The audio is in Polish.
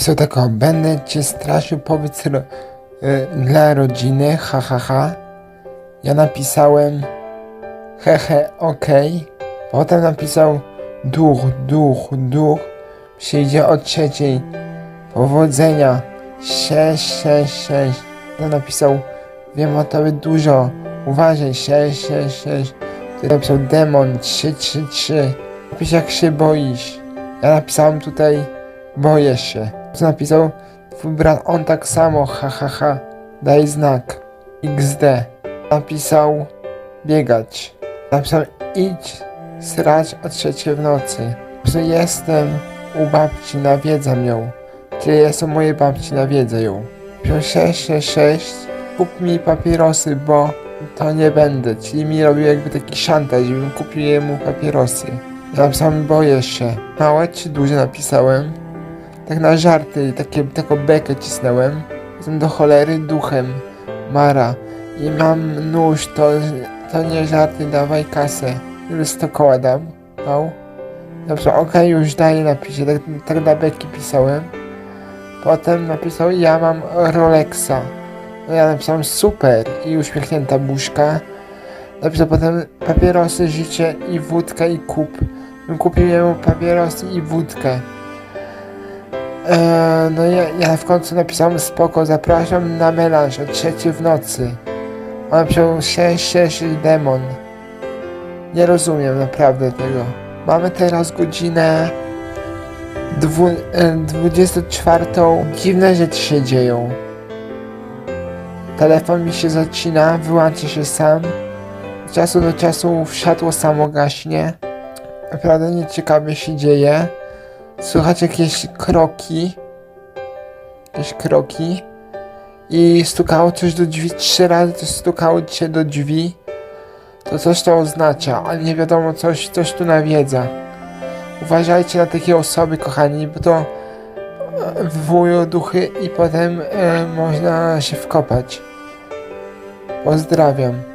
Napisał tako, będę cię straszył, powiedz ro, y, dla rodziny, ha ha ha. Ja napisałem, hehe, okej. Potem napisał, duch, duch, duch. Przyjdzie o trzeciej. Powodzenia. 6, 6, 6. To napisał, wiem o tobie dużo. Uważaj, 6, 6, 6. Ty napisał demon, 3, 3, 3. Napisz jak się boisz. Ja napisałem tutaj, boję się. Napisał? Twój brat, on tak samo, ha ha ha. Daj znak. XD. Napisał, biegać. Napisał, idź srać o trzeciej w nocy. Napisał, jestem u babci, nawiedzam ją. Gdzie jest u mojej babci, nawiedzę ją. Napisał, 666, kup mi papierosy, bo to nie będę. Czyli mi robił jakby taki szantaż, żebym kupił jemu papierosy. Ja napisałem, boję się. Małe czy duże napisałem? Tak na żarty, takie, taką bekę cisnąłem. Jestem do cholery duchem. Mara. I mam nóż, to, to nie żarty, dawaj kasę. Już 100 koła dam. Dał. Dobrze, okej, już daję napisie. Tak, tak dla beki pisałem. Potem napisał, ja mam Rolexa. No ja napisałem super i uśmiechnięta buźka. Napisał potem papierosy, życie i wódkę i kup. Kupił jemu papierosy i wódkę. Eee, no ja, ja w końcu napisałem spoko, zapraszam na melanż o trzeciej w nocy. On napisał 6, 6 demon. Nie rozumiem naprawdę tego. Mamy teraz godzinę dwu, e, 24. Dziwne rzeczy się dzieją. Telefon mi się zacina, wyłącza się sam. Z czasu do czasu światło samo gaśnie. Naprawdę nieciekawie się dzieje. Słychać jakieś kroki. Jakieś kroki. I stukało coś do drzwi. Trzy razy to stukało się do drzwi. To coś to oznacza, ale nie wiadomo, coś, coś tu nawiedza. Uważajcie na takie osoby, kochani, bo to e, wywołują duchy i potem e, można się wkopać. Pozdrawiam.